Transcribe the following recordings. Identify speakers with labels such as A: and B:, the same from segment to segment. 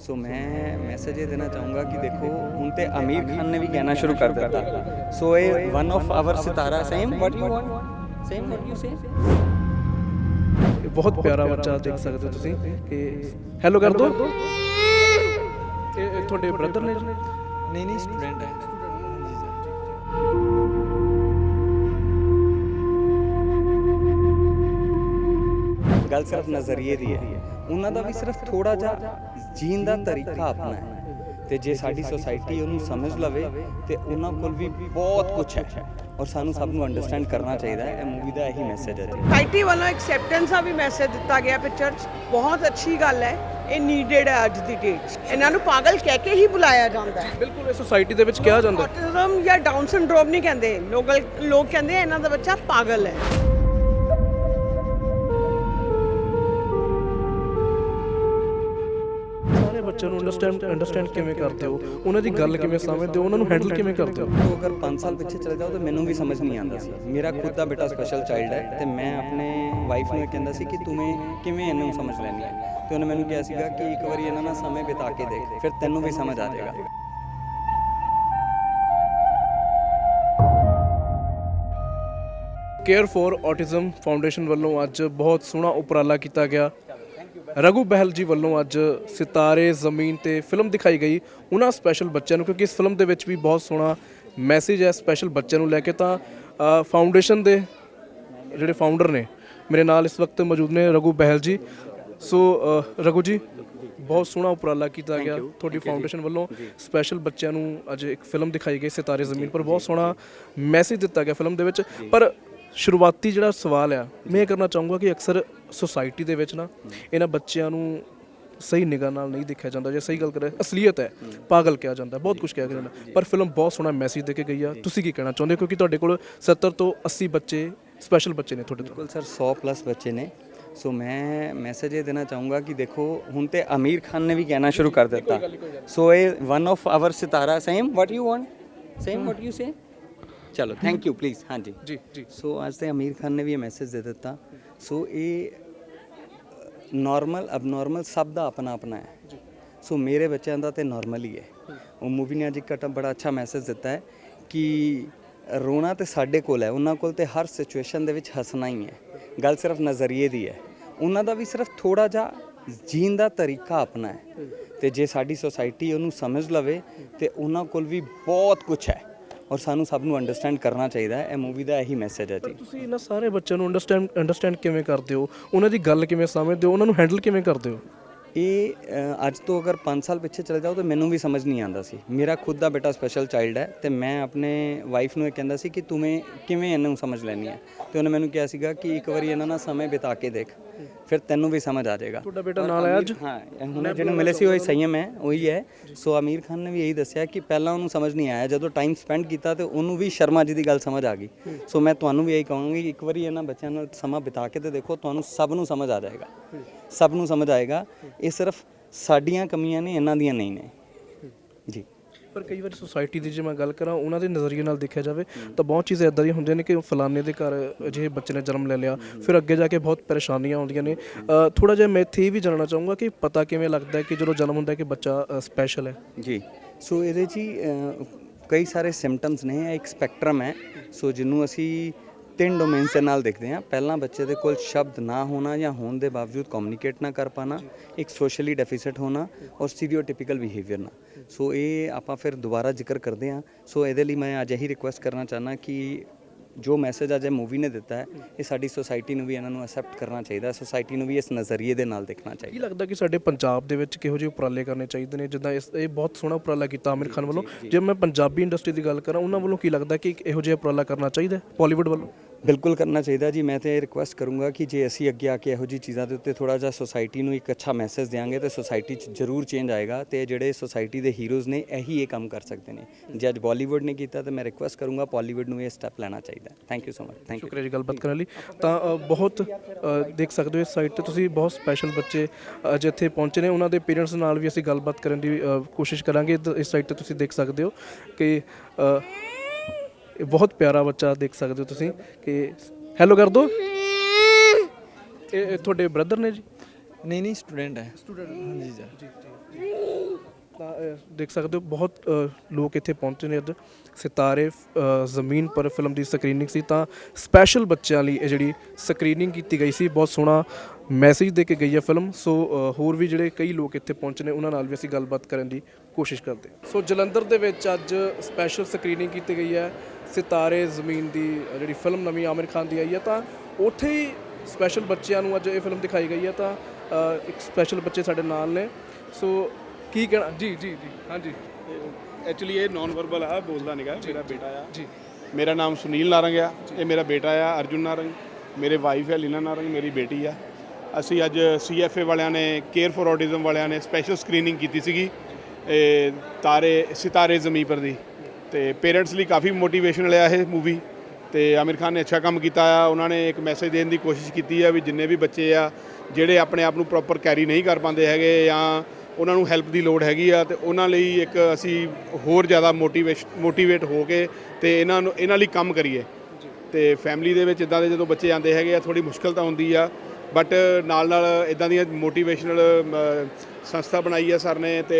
A: ਸੋ ਮੈਂ ਮੈਸੇਜ ਇਹ ਦੇਣਾ ਚਾਹੂੰਗਾ ਕਿ ਦੇਖੋ ਹੁਣ ਤੇ ਆਮੀਰ ਖਾਨ ਨੇ ਵੀ ਕਹਿਣਾ ਸ਼ੁਰੂ ਕਰ ਦਿੱਤਾ। ਸੋ ਇਹ ਵਨ ਆਫ ਆਵਰ ਸਿਤਾਰਾ same what you want same what you say
B: ਇਹ ਬਹੁਤ ਪਿਆਰਾ ਬੱਚਾ ਦੇਖ ਸਕਦੇ ਹੋ ਤੁਸੀਂ ਕਿ ਹੈਲੋ ਕਰ ਦੋ। ਇਹ ਤੁਹਾਡੇ ਬ੍ਰਦਰ ਨੇ?
C: ਨਹੀਂ ਨਹੀਂ ਸਟੂਡੈਂਟ ਹੈ।
A: ਗੱਲ ਸਿਰਫ ਨਜ਼ਰੀਏ ਦੀ ਹੈ। ਉਹਨਾਂ ਦਾ ਵੀ ਸਿਰਫ ਥੋੜਾ ਜਿਹਾ ਜੀਣ ਦਾ ਤਰੀਕਾ ਆਪਣਾ ਹੈ। ਤੇ ਜੇ ਸਾਡੀ ਸੋਸਾਇਟੀ ਉਹਨੂੰ ਸਮਝ ਲਵੇ ਤੇ ਉਹਨਾਂ ਕੋਲ ਵੀ ਬਹੁਤ ਕੁਝ ਹੈ। ਔਰ ਸਾਨੂੰ ਸਭ ਨੂੰ ਅੰਡਰਸਟੈਂਡ ਕਰਨਾ ਚਾਹੀਦਾ ਹੈ। ਇਹ ਮੂਵੀ ਦਾ ਇਹੀ ਮੈਸੇਜ ਹੈ ਜੀ।
D: ਸੋਸਾਇਟੀ ਵੱਲੋਂ ਐਕਸੈਪਟੈਂਸ ਦਾ ਵੀ ਮੈਸੇਜ ਦਿੱਤਾ ਗਿਆ ਪਿਕਚਰ 'ਚ। ਬਹੁਤ ਅੱਛੀ ਗੱਲ ਹੈ। ਇਹ ਨੀਡਡ ਹੈ ਅੱਜ ਦੀ ਡੇਟ 'ਚ। ਇਹਨਾਂ ਨੂੰ ਪਾਗਲ ਕਹਿ ਕੇ ਹੀ ਬੁਲਾਇਆ ਜਾਂਦਾ ਹੈ।
B: ਬਿਲਕੁਲ ਇਹ ਸੋਸਾਇਟੀ ਦੇ ਵਿੱਚ ਕਿਹਾ ਜਾਂਦਾ ਹੈ।
D: ਆਟਿਜ਼ਮ ਜਾਂ ਡਾਊਨ ਸਿੰਡਰੋਮ ਨਹੀਂ ਕਹਿੰਦੇ। ਲੋਕਲ ਲੋਕ ਕਹਿੰਦੇ ਇਹਨਾਂ ਦਾ ਬੱਚਾ ਪਾਗਲ ਹੈ।
B: ਸਾਰੇ ਬੱਚਿਆਂ ਨੂੰ ਅੰਡਰਸਟੈਂਡ ਅੰਡਰਸਟੈਂਡ ਕਿਵੇਂ ਕਰਦੇ ਹੋ? ਉਹਨਾਂ ਦੀ ਗੱਲ ਕਿਵੇਂ ਸਮਝਦੇ ਹੋ? ਉਹਨਾਂ ਨੂੰ ਹੈਂਡਲ ਕਿਵੇਂ ਕਰਦੇ ਹੋ?
A: ਅਗਰ 5 ਸਾਲ ਪਿੱਛੇ ਚਲੇ ਜਾਓ ਤਾਂ ਮੈਨੂੰ ਵੀ ਸਮਝ ਨਹੀਂ ਆਉਂਦਾ ਸੀ। ਮੇਰਾ ਖੁਦ ਦਾ ਬੇਟਾ ਸਪੈਸ਼ਲ ਚਾਈਲਡ ਹੈ ਤੇ ਮੈਂ ਆਪਣੇ ਵਾਈਫ ਨੂੰ ਕਹਿੰਦਾ ਸੀ ਕਿ ਤੂੰ ਕਿਵੇਂ ਇਹਨੂੰ ਸਮਝ ਲੈਣੀ ਹੈ? ਤੇ ਉਹਨੇ ਮੈਨੂੰ ਕਿਹਾ ਸੀਗਾ ਕਿ ਇੱਕ ਵਾਰੀ ਇਹਨਾਂ ਨਾਲ ਸਮੇਂ ਬਿਤਾ ਕੇ ਦੇਖ ਫਿਰ ਤੈਨੂੰ ਵੀ ਸਮਝ ਆ ਜਾਏਗਾ।
B: ਕੇਅਰ ਫॉर ਔਟਿਜ਼ਮ ਫਾਊਂਡੇਸ਼ਨ ਵੱਲੋਂ ਅੱਜ ਬਹੁਤ ਸੋਹਣਾ ਉਪਰਾਲਾ ਕੀਤਾ ਗਿਆ। ਰਘੂ ਬਹਿਲ ਜੀ ਵੱਲੋਂ ਅੱਜ ਸਿਤਾਰੇ ਜ਼ਮੀਨ ਤੇ ਫਿਲਮ ਦਿਖਾਈ ਗਈ। ਉਹਨਾਂ ਸਪੈਸ਼ਲ ਬੱਚਿਆਂ ਨੂੰ ਕਿਉਂਕਿ ਇਸ ਫਿਲਮ ਦੇ ਵਿੱਚ ਵੀ ਬਹੁਤ ਸੋਹਣਾ ਮੈਸੇਜ ਹੈ ਸਪੈਸ਼ਲ ਬੱਚਿਆਂ ਨੂੰ ਲੈ ਕੇ ਤਾਂ ਫਾਊਂਡੇਸ਼ਨ ਦੇ ਜਿਹੜੇ ਫਾਊਂਡਰ ਨੇ ਮੇਰੇ ਨਾਲ ਇਸ ਵਕਤ ਮੌਜੂਦ ਨੇ ਰਘੂ ਬਹਿਲ ਜੀ। ਸੋ ਰਘੂ ਜੀ ਬਹੁਤ ਸੋਹਣਾ ਉਪਰਾਲਾ ਕੀਤਾ ਗਿਆ ਤੁਹਾਡੀ ਫਾਊਂਡੇਸ਼ਨ ਵੱਲੋਂ। ਸਪੈਸ਼ਲ ਬੱਚਿਆਂ ਨੂੰ ਅੱਜ ਇੱਕ ਫਿਲਮ ਦਿਖਾਈ ਗਈ ਸਿਤਾਰੇ ਜ਼ਮੀਨ ਪਰ ਬਹੁਤ ਸੋਹਣਾ ਮੈਸੇਜ ਦਿੱਤਾ ਗਿਆ ਫਿਲਮ ਦੇ ਵਿੱਚ। ਪਰ ਸ਼ੁਰੂਆਤੀ ਜਿਹੜਾ ਸਵਾਲ ਆ ਮੈਂ ਇਹ ਕਰਨਾ ਚਾਹੂੰਗਾ ਕਿ ਅਕਸਰ ਸੁਸਾਇਟੀ ਦੇ ਵਿੱਚ ਨਾ ਇਹਨਾਂ ਬੱਚਿਆਂ ਨੂੰ ਸਹੀ ਨਿਗਾਹ ਨਾਲ ਨਹੀਂ ਦੇਖਿਆ ਜਾਂਦਾ ਜੇ ਸਹੀ ਗੱਲ ਕਰੇ ਅਸਲੀਅਤ ਹੈ ਪਾਗਲ ਕਿਹਾ ਜਾਂਦਾ ਬਹੁਤ ਕੁਝ ਕਿਹਾ ਜਾਂਦਾ। ਪਰ ਫਿਲਮ ਬਹੁਤ ਸੋਹਣਾ ਮੈਸੇਜ ਦੇ ਕੇ ਗਈ ਆ। ਤੁਸੀਂ ਕੀ ਕਹਿਣਾ ਚਾਹੁੰਦੇ ਹੋ? ਕਿਉਂਕਿ ਤੁਹਾਡੇ ਕੋਲ 70 ਤੋਂ 80 ਬੱਚੇ ਸਪੈਸ਼ਲ ਬੱਚੇ ਨੇ ਤੁਹਾਡੇ ਤੋਂ
A: ਬਿਲਕੁਲ ਸਰ 100 ਪਲੱਸ ਬੱਚੇ ਨੇ। ਸੋ ਮੈਂ ਮੈਸੇਜ ਇਹ ਦੇਣਾ ਚਾਹੂੰਗਾ ਕਿ ਦੇਖੋ ਹੁਣ ਤੇ ਆਮੀਰ ਖਾਨ ਨੇ ਵੀ ਕਹਿਣਾ ਸ਼ੁਰੂ ਕਰ ਦਿੱਤਾ। ਸੋ ਇਹ ਵਨ ਆਫ ਆਵਰ ਸਿਤਾਰਾ same what you want same what you say ਚਲੋ ਥੈਂਕ ਯੂ ਪਲੀਜ਼ ਹਾਂਜੀ।
B: ਜੀ ਜੀ।
A: ਸੋ ਅੱਜ ਤੇ ਅਮੀਰ ਖਾਨ ਨੇ ਵੀ ਇਹ ਮੈਸੇਜ ਦੇ ਦਿੱਤਾ। ਸੋ ਇਹ ਨਾਰਮਲ ਅਬਨੋਰਮਲ ਸਭ ਦਾ ਆਪਣਾ ਆਪਣਾ ਹੈ ਸੋ ਮੇਰੇ ਬੱਚਿਆਂ ਦਾ ਤੇ ਨਾਰਮਲ ਹੀ ਹੈ। ਉਹ ਮੂਵੀ ਨੇ ਅੱਜ ਇੱਕ ਕਟਾ ਬੜਾ ਅੱਛਾ ਮੈਸੇਜ ਦਿੱਤਾ ਹੈ ਕਿ ਰੋਣਾ ਤੇ ਸਾਡੇ ਕੋਲ ਹੈ। ਉਹਨਾਂ ਕੋਲ ਤੇ ਹਰ ਸਿਚੁਏਸ਼ਨ ਦੇ ਵਿੱਚ ਹੱਸਣਾ ਹੀ ਹੈ। ਗੱਲ ਸਿਰਫ ਨਜ਼ਰੀਏ ਦੀ ਹੈ। ਉਹਨਾਂ ਦਾ ਵੀ ਸਿਰਫ ਥੋੜਾ ਜਿਹਾ ਜੀਣ ਦਾ ਤਰੀਕਾ ਆਪਣਾ ਹੈ। ਤੇ ਜੇ ਸਾਡੀ ਸੋਸਾਇਟੀ ਉਹਨੂੰ ਸਮਝ ਲਵੇ ਤੇ ਉਹਨਾਂ ਕੋਲ ਵੀ ਬਹੁਤ ਕੁਝ ਹੈ। ਔਰ ਸਾਨੂੰ ਸਭ ਨੂੰ ਅੰਡਰਸਟੈਂਡ ਕਰਨਾ ਚਾਹੀਦਾ ਹੈ, ਇਹ ਮੂਵੀ ਦਾ ਇਹੀ ਮੈਸੇਜ ਹੈ ਜੀ।
B: ਤੁਸੀਂ ਇਹਨਾਂ ਸਾਰੇ ਬੱਚਿਆਂ ਨੂੰ ਅੰਡਰਸਟੈਂਡ ਅੰਡਰਸਟੈਂਡ ਕਿਵੇਂ ਕਰਦੇ ਹੋ? ਉਹਨਾਂ ਦੀ ਗੱਲ ਕਿਵੇਂ ਸਮਝਦੇ ਹੋ? ਉਹਨਾਂ ਨੂੰ ਹੈਂਡਲ ਕਿਵੇਂ ਕਰਦੇ ਹੋ?
A: ਇਹ ਅੱਜ ਤੋਂ ਅਗਰ 5 ਸਾਲ ਪਿੱਛੇ ਚਲੇ ਜਾਓ ਤਾਂ ਮੈਨੂੰ ਵੀ ਸਮਝ ਨਹੀਂ ਆਉਂਦਾ ਸੀ। ਮੇਰਾ ਖੁਦ ਦਾ ਬੇਟਾ ਸਪੈਸ਼ਲ ਚਾਈਲਡ ਹੈ ਤੇ ਮੈਂ ਆਪਣੇ ਵਾਈਫ ਨੂੰ ਇਹ ਕਹਿੰਦਾ ਸੀ ਕਿ ਤੂੰ ਕਿਵੇਂ ਇਹਨੂੰ ਸਮਝ ਲੈਣੀ ਹੈ? ਤੇ ਉਹਨੇ ਮੈਨੂੰ ਕਿਹਾ ਸੀਗਾ ਕਿ ਇੱਕ ਵਾਰੀ ਇਹਨਾਂ ਨਾਲ ਸਮੇਂ ਬਿਤਾ ਕੇ ਦੇਖ ਫਿਰ ਤੈਨੂੰ ਵੀ ਸਮਝ ਆ ਜਾਏਗਾ।
B: ਤੁਹਾਡਾ ਬੇਟਾ ਨਾਲ ਆਇਆ ਅੱਜ?
A: ਹਾਂ ਹੁਣ ਜਿਹਨੂੰ ਮਿਲੇ ਸੀ ਉਹ ਸੰਯਮ ਹੈ ਉਹੀ ਹੈ। ਸੋ ਅਮੀਰ ਖਾਨ ਨੇ ਵੀ ਇਹੀ ਦੱਸਿਆ ਕਿ ਪਹਿਲਾਂ ਉਹਨੂੰ ਸਮਝ ਨਹੀਂ ਆਇਆ ਜਦੋਂ ਟਾਈਮ ਸਪੈਂਡ ਕੀਤਾ ਤੇ ਉਹਨੂੰ ਵੀ ਸ਼ਰਮਾ ਜੀ ਦੀ ਗੱਲ ਸਮਝ ਆ ਗਈ। ਸੋ ਮੈਂ ਤੁਹਾਨੂੰ ਵੀ ਇਹੀ ਕਹਾਂਗਾ ਕਿ ਇੱਕ ਵਾਰੀ ਇਹਨਾਂ ਬੱਚਿਆਂ ਨਾਲ ਸਮਾਂ ਬਿਤਾ ਕੇ ਤੇ ਦੇਖੋ ਤੁਹਾਨੂੰ ਸਭ ਨੂੰ ਸਮਝ ਆ ਜਾਏਗਾ। ਸਭ ਨੂੰ ਸਮਝ ਆਏਗਾ। ਇਹ ਸਿਰਫ ਸਾਡੀਆਂ ਕਮੀਆਂ ਨੇ ਇਹਨਾਂ ਦੀਆਂ ਨਹੀਂ ਨੇ। ਜੀ।
B: ਪਰ ਕਈ ਵਾਰ ਸੁਸਾਇਟੀ ਦੀ ਜੇ ਮੈਂ ਗੱਲ ਕਰਾਂ ਉਹਨਾਂ ਦੇ ਨਜ਼ਰੀਏ ਨਾਲ ਦੇਖਿਆ ਜਾਵੇ ਤਾਂ ਬਹੁਤ ਚੀਜ਼ਾਂ ਇਦਾਂ ਦੀਆਂ ਹੁੰਦੀਆਂ ਨੇ ਕਿ ਫਲਾਣੇ ਦੇ ਘਰ ਅਜਿਹੇ ਬੱਚੇ ਨੇ ਜਨਮ ਲੈ ਲਿਆ ਫਿਰ ਅੱਗੇ ਜਾ ਕੇ ਬਹੁਤ ਪਰੇਸ਼ਾਨੀਆਂ ਆਉਂਦੀਆਂ ਨੇ। ਥੋੜਾ ਜਿਹਾ ਮੈਂ ਇੱਥੇ ਇਹ ਵੀ ਜਾਣਨਾ ਚਾਹੂੰਗਾ ਕਿ ਪਤਾ ਕਿਵੇਂ ਲੱਗਦਾ ਕਿ ਜਦੋਂ ਜਨਮ ਹੁੰਦਾ ਕਿ ਬੱਚਾ ਸਪੈਸ਼ਲ ਹੈ?
A: ਜੀ। ਸੋ ਇਹਦੇ 'ਚ ਕਈ ਸਾਰੇ ਸਿੰਪਟਮਸ ਨੇ ਇਹ ਇੱਕ ਸਪੈਕਟਰਮ ਹੈ। ਸੋ ਜਿਹਨੂੰ ਅਸੀਂ ਤਿੰਨ ਡੋਮੇਨਸ ਦੇ ਨਾਲ ਦੇਖਦੇ ਹਾਂ। ਪਹਿਲਾਂ ਬੱਚੇ ਦੇ ਕੋਲ ਸ਼ਬਦ ਨਾ ਹੋਣਾ ਜਾਂ ਹੋਣ ਦੇ ਬਾਵਜੂਦ ਕਮਿਊਨੀਕੇਟ ਨਾ ਕਰ ਪਾਣਾ ਇੱਕ ਸੋਸ਼ਲੀ ਡੈਫੀਸਿਟ ਹੋਣਾ ਔਰ ਸਟੀਰੀਓਟਿਪੀਕਲ ਬਿਹੇਵੀਅਰ ਨਾ। ਸੋ ਇਹ ਆਪਾਂ ਫਿਰ ਦੁਬਾਰਾ ਜ਼ਿਕਰ ਕਰਦੇ ਹਾਂ। ਸੋ ਇਹਦੇ ਲਈ ਮੈਂ ਅੱਜ ਇਹੀ ਰਿਕੁਐਸਟ ਕਰਨਾ ਚਾਹਨਾ ਕਿ ਜੋ ਮੈਸੇਜ ਅੱਜ ਇਹ ਮੂਵੀ ਨੇ ਦਿੱਤਾ ਹੈ ਇਹ ਸਾਡੀ ਸੋਸਾਇਟੀ ਨੂੰ ਵੀ ਇਹਨਾਂ ਨੂੰ ਅਸੈਪਟ ਕਰਨਾ ਚਾਹੀਦਾ ਸੋਸਾਇਟੀ ਨੂੰ ਵੀ ਇਸ ਨਜ਼ਰੀਏ ਦੇ ਨਾਲ ਦੇਖਣਾ ਚਾਹੀਦਾ
B: ਕੀ ਲੱਗਦਾ ਕਿ ਸਾਡੇ ਪੰਜਾਬ ਦੇ ਵਿੱਚ ਕਿਹੋ ਜਿਹੇ ਉਪਰਾਲੇ ਕਰਨੇ ਚਾਹੀਦੇ ਨੇ? ਜਿੱਦਾਂ ਇਸ ਇਹ ਬਹੁਤ ਸੋਹਣਾ ਉਪਰਾਲਾ ਕੀਤਾ ਆਮਿਰ ਖਾਨ ਵੱਲੋਂ। ਜੇ। ਮੈਂ ਪੰਜਾਬੀ ਇੰਡਸਟਰੀ ਦੀ ਗੱਲ ਕਰਾਂ ਉਹਨਾਂ ਵੱਲੋਂ ਕੀ ਲੱਗਦਾ ਕਿ ਇਹੋ ਜਿਹਾ ਉਪਰਾਲਾ ਕਰਨਾ ਚਾਹੀਦਾ ਬਾਲੀਵੁੱਡ ਵੱਲੋਂ।
A: ਬਿਲਕੁਲ ਕਰਨਾ ਚਾਹੀਦਾ ਜੀ। ਮੈਂ ਤੇ ਇਹ ਰਿਕੁਐਸਟ ਕਰੂੰਗਾ ਕਿ ਜੇ ਅਸੀਂ ਅੱਗੇ ਆ ਕੇ ਇਹੋ ਜੀ ਚੀਜ਼ਾਂ ਦੇ ਉੱਤੇ ਥੋੜਾ ਜਿਹਾ ਸੋਸਾਇਟੀ ਨੂੰ ਇੱਕ ਅੱਛਾ ਮੈਸੇਜ ਦੇਵਾਂਗੇ ਤੇ ਸੋਸਾਇਟੀ 'ਚ ਜ਼ਰੂਰ ਚੇਂਜ ਆਏਗਾ ਤੇ ਜਿਹੜੇ ਸੋਸਾਇਟੀ ਦੇ ਹੀਰੋਜ਼ ਨੇ ਇਹੀ ਇਹ ਕੰਮ ਕਰ ਸਕਦੇ ਨੇ। ਜੇ ਅੱਜ ਬਾਲੀਵੁੱਡ ਨੇ ਕੀਤਾ ਤੇ ਮੈਂ ਰਿਕੁਐਸਟ ਕਰੂੰਗਾ ਬਾਲੀਵੁੱਡ ਨੂੰ ਇਹ ਸਟੈਪ ਲੈਣਾ ਚਾਹੀਦਾ। Thank you so much thank you
B: ਸ਼ੁਕਰੀਆ ਜੀ ਗੱਲਬਾਤ ਕਰਨ ਲਈ। ਤਾਂ ਅ, ਬਹੁਤ ਅ, ਦੇਖ ਸਕਦੇ ਹੋ ਇਸ ਸਾਈਟ ਤੇ ਤੁਸੀਂ ਬਹੁਤ ਸਪੈਸ਼ਲ ਬੱਚੇ ਅੱਜ ਇੱਥੇ ਪਹੁੰਚੇ ਨੇ ਉਹਨਾਂ ਦੇ ਪੇਰੈਂਟਸ ਨਾਲ ਵੀ ਅਸੀਂ ਗੱਲਬਾਤ ਕਰਨ ਦੀ ਅ, ਕੋਸ਼ਿਸ਼ ਕਰਾਂਗੇ। ਇੱਧਰ ਇਸ ਸਾਈਟ ਤੇ ਤੁਸੀਂ ਦੇਖ ਸਕਦੇ ਹੋ ਕਿ ਅ, ਇਹ ਬਹੁਤ ਪਿਆਰਾ ਬੱਚਾ ਦੇਖ ਸਕਦੇ ਹੋ ਤੁਸੀਂ ਕਿ ਹੈਲੋ ਕਰ ਦੋ। ਇਹ ਇਹ ਤੁਹਾਡੇ ਬ੍ਰਦਰ ਨੇ ਜੀ?
C: ਨਹੀਂ ਨਹੀਂ ਸਟੂਡੈਂਟ ਹੈ। ਸਟੂਡੈਂਟ ਜੀ ਸਰ
B: ਤਾਂ ਦੇਖ ਸਕਦੇ ਹੋ ਬਹੁਤ ਲੋਕ ਇੱਥੇ ਪਹੁੰਚੇ ਨੇ ਅੱਜ ਸਿਤਾਰੇ ਜ਼ਮੀਨ ਪਰ ਫਿਲਮ ਦੀ ਸਕਰੀਨਿੰਗ ਸੀ। ਤਾਂ ਸਪੈਸ਼ਲ ਬੱਚਿਆਂ ਲਈ ਇਹ ਜਿਹੜੀ ਸਕਰੀਨਿੰਗ ਕੀਤੀ ਗਈ ਸੀ ਬਹੁਤ ਸੋਹਣਾ ਮੈਸੇਜ ਦੇ ਕੇ ਗਈ ਹੈ ਫਿਲਮ ਸੋ ਅ, ਹੋਰ ਵੀ ਜਿਹੜੇ ਕਈ ਲੋਕ ਇੱਥੇ ਪਹੁੰਚੇ ਨੇ ਉਹਨਾਂ ਨਾਲ ਵੀ ਅਸੀਂ ਗੱਲਬਾਤ ਕਰਨ ਦੀ ਕੋਸ਼ਿਸ਼ ਕਰਦੇ ਹਾਂ। ਸੋ ਜਲੰਧਰ ਦੇ ਵਿੱਚ ਅੱਜ ਸਪੈਸ਼ਲ ਸਕਰੀਨਿੰਗ ਕੀਤੀ ਗਈ ਹੈ ਸਿਤਾਰੇ ਜ਼ਮੀਨ ਦੀ ਅ, ਜਿਹੜੀ ਫਿਲਮ ਨਵੀਂ ਆਮਿਰ ਖਾਨ ਦੀ ਆਈ ਹੈ ਤਾਂ ਉੱਥੇ ਹੀ ਸਪੈਸ਼ਲ ਬੱਚਿਆਂ ਨੂੰ ਅੱਜ ਇਹ ਫਿਲਮ ਦਿਖਾਈ ਗਈ ਹੈ ਤਾਂ ਅ, ਇੱਕ ਸਪੈਸ਼ਲ ਬੱਚੇ ਸਾਡੇ ਨਾਲ ਨੇ। ਸੋ ਕੀ ਕਹਿਣਾ ਜੀ ਜੀ ਜੀ ਹਾਂਜੀ।
E: ਐਕਚੁਅਲੀ ਇਹ ਨਾਨ ਵਰਬਲ ਆ ਬੋਲਦਾ ਨਹੀਂਗਾ ਮੇਰਾ ਬੇਟਾ ਆ।
B: ਜੀ।
E: ਮੇਰਾ ਨਾਮ ਸੁਨੀਲ ਨਾਰੰਗ ਆ ਇਹ ਮੇਰਾ ਬੇਟਾ ਆ ਅਰਜੁਨ ਨਾਰੰਗ। ਮੇਰੇ ਵਾਈਫ ਹੈ ਲੀਨਾ ਨਾਰੰਗ ਮੇਰੀ ਬੇਟੀ ਆ। ਅਸੀਂ ਅੱਜ ਸੀਐਫਏ ਵਾਲਿਆਂ ਨੇ ਕੇਅਰ ਫॉर ਆਟਿਜ਼ਮ ਵਾਲਿਆਂ ਨੇ ਸਪੈਸ਼ਲ ਸਕਰੀਨਿੰਗ ਕੀਤੀ ਸੀਗੀ ਇਹ ਤਾਰੇ ਸਿਤਾਰੇ ਜ਼ਮੀਨ ਪਰ ਦੀ। ਤੇ ਪੇਰੈਂਟਸ ਲਈ ਕਾਫੀ ਮੋਟੀਵੇਸ਼ਨਲ ਆ ਇਹ ਮੂਵੀ ਤੇ ਆਮਿਰ ਖਾਨ ਨੇ ਅੱਛਾ ਕੰਮ ਕੀਤਾ ਆ। ਉਹਨਾਂ ਨੇ ਇੱਕ ਮੈਸੇਜ ਦੇਣ ਦੀ ਕੋਸ਼ਿਸ਼ ਕੀਤੀ ਆ ਵੀ ਜਿੰਨੇ ਵੀ ਬੱਚੇ ਆ ਜਿਹੜੇ ਆਪਣੇ ਆਪ ਨੂੰ ਪ੍ਰੋਪਰ ਕੈਰੀ ਨਹੀਂ ਕਰ ਪਾਉਂਦੇ ਹੈਗੇ ਜਾਂ ਉਹਨਾਂ ਨੂੰ ਹੈਲਪ ਦੀ ਲੋੜ ਹੈਗੀ ਆ ਤੇ ਉਹਨਾਂ ਲਈ ਇੱਕ ਅਸੀਂ ਹੋਰ ਜ਼ਿਆਦਾ ਮੋਟੀਵੇਸ਼ਨ ਮੋਟੀਵੇਟ ਹੋ ਕੇ ਤੇ ਇਹਨਾਂ ਨੂੰ ਇਹਨਾਂ ਲਈ ਕੰਮ ਕਰੀਏ। ਤੇ ਫੈਮਿਲੀ ਦੇ ਵਿੱਚ ਇਦਾਂ ਦੇ ਜਦੋਂ ਬੱਚੇ ਆਉਂਦੇ ਹੈਗੇ ਆ ਥੋੜੀ ਮੁਸ਼ਕਲ ਤਾਂ ਹੁੰਦੀ ਆ ਬਟ ਨਾਲ ਨਾਲ ਇਦਾਂ ਦੀਆਂ ਮੋਟੀਵੇਸ਼ਨਲ ਸੰਸਥਾ ਬਣਾਈ ਆ ਸਰ ਨੇ ਤੇ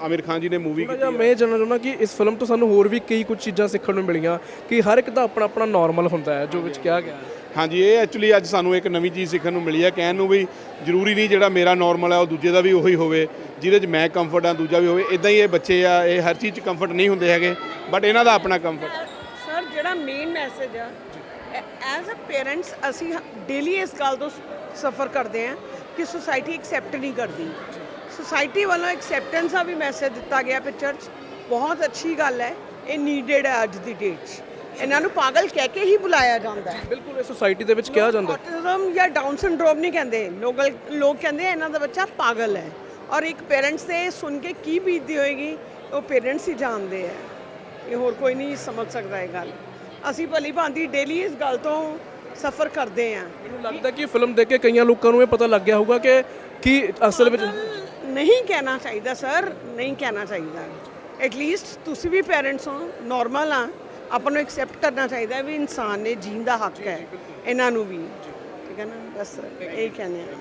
E: ਆਮਿਰ ਖਾਨ ਜੀ ਨੇ ਮੂਵੀ
B: ਥੋੜ੍ਹਾ ਜਿਹਾ ਮੈਂ ਇਹ ਜਾਣਨਾ ਚਾਹੁੰਦਾ ਕਿ ਇਸ ਫਿਲਮ ਤੋਂ ਸਾਨੂੰ ਹੋਰ ਵੀ ਕਈ ਕੁਝ ਚੀਜ਼ਾਂ ਸਿੱਖਣ ਨੂੰ ਮਿਲੀਆਂ ਕਿ ਹਰ ਇੱਕ ਦਾ ਆਪਣਾ ਆਪਣਾ ਨਾਰਮਲ ਹੁੰਦਾ ਹੈ ਜੋ ਵਿੱਚ ਕਿਹਾ ਗਿਆ ਹੈ।
E: ਹਾਂਜੀ ਇਹ ਐਕਚੁਅਲੀ ਅੱਜ ਸਾਨੂੰ ਇੱਕ ਨਵੀਂ ਚੀਜ਼ ਸਿੱਖਣ ਨੂੰ ਮਿਲੀ ਹੈ ਕਹਿਣ ਨੂੰ ਵੀ ਜ਼ਰੂਰੀ ਨਹੀਂ ਜਿਹੜਾ ਮੇਰਾ ਨਾਰਮਲ ਹੈ ਉਹ ਦੂਜੇ ਦਾ ਵੀ ਉਹੀ ਹੋਵੇ ਜਿਹਦੇ 'ਚ ਮੈਂ ਕੰਫਰਟ ਆ ਦੂਜਾ ਵੀ ਹੋਵੇ ਇਦਾਂ ਹੀ ਇਹ ਬੱਚੇ ਆ ਇਹ ਹਰ ਚੀਜ਼ 'ਚ ਕੰਫਰਟ ਨਹੀਂ ਹੁੰਦੇ ਹੈਗੇ ਬਟ ਇਹਨਾਂ ਦਾ ਆਪਣਾ ਕੰਫਰਟ
D: ਸਰ ਜਿਹੜਾ ਮੇਨ ਮੈਸੇਜ ਆ ਐਜ਼ ਅ ਪੇਰੈਂਟਸ ਅਸੀਂ ਡੇਲੀ ਇਸ ਗੱਲ ਤੋਂ ਸਫਰ ਕਰਦੇ ਹਾਂ ਕਿ ਸੁਸਾਇਟੀ ਐਕਸੈਪਟ ਨਹੀਂ ਕਰਦੀ। ਸੁਸਾਇਟੀ ਵੱਲੋਂ ਐਕਸੈਪਟੈਂਸ ਦਾ ਵੀ ਮੈਸੇਜ ਦਿੱਤਾ ਗਿਆ ਪਿਕਚਰ 'ਚ ਬਹੁਤ ਅੱਛੀ ਗੱਲ ਹੈ ਇਹ ਨੀਡਡ ਹੈ ਅੱਜ ਦੀ ਡੇਟ 'ਚ। ਇਹਨਾਂ ਨੂੰ ਪਾਗਲ ਕਹਿ ਕੇ ਹੀ ਬੁਲਾਇਆ ਜਾਂਦਾ ਹੈ।
B: ਬਿਲਕੁਲ ਇਹ ਸੋਸਾਇਟੀ ਦੇ ਵਿੱਚ ਕਿਹਾ ਜਾਂਦਾ।
D: ਆਟਿਜ਼ਮ ਜਾਂ ਡਾਊਨ ਸਿੰਡਰੋਮ ਨਹੀਂ ਕਹਿੰਦੇ। ਲੋਕ ਲੋਕ ਕਹਿੰਦੇ ਇਹਨਾਂ ਦਾ ਬੱਚਾ ਪਾਗਲ ਹੈ। ਔਰ ਇੱਕ ਪੇਰੈਂਟਸ ਤੇ ਸੁਣ ਕੇ ਕੀ ਬੀਤਦੀ ਹੋਏਗੀ ਉਹ ਪੇਰੈਂਟਸ ਹੀ ਜਾਣਦੇ ਆ ਇਹ ਹੋਰ ਕੋਈ ਨਹੀਂ ਸਮਝ ਸਕਦਾ ਇਹ ਗੱਲ। ਅਸੀਂ ਭਲੀ ਭਾਂਤੀ ਡੇਲੀ ਇਸ ਗੱਲ ਤੋਂ ਸਫਰ ਕਰਦੇ ਆ
B: ਮੈਨੂੰ ਲੱਗਦਾ ਕਿ ਫਿਲਮ ਦੇਖ ਕੇ ਕਈਆਂ ਲੋਕਾਂ ਨੂੰ ਇਹ ਪਤਾ ਲੱਗ ਗਿਆ ਹੋਊਗਾ ਕਿ ਕੀ ਅਸਲ ਵਿੱਚ
D: ਨਹੀਂ ਕਹਿਣਾ ਚਾਹੀਦਾ ਸਰ ਨਹੀਂ ਕਹਿਣਾ ਚਾਹੀਦਾ। ਐਟਲੀਸਟ ਤੁਸੀਂ ਵੀ ਪੇਰੈਂਟਸ ਹੋ ਨਾਰਮਲ ਆ। ਆਪਾਂ ਨੂੰ ਐਕਸੈਪਟ ਕਰਨਾ ਚਾਹੀਦਾ ਵੀ ਇਨਸਾਨ ਨੇ ਜੀਣ ਦਾ ਹੱਕ ਹੈ ਇਹਨਾਂ ਨੂੰ ਵੀ। ਠੀਕ ਹੈ ਨਾ? ਬਸ ਇਹ ਕਹਿੰਦੇ ਆ।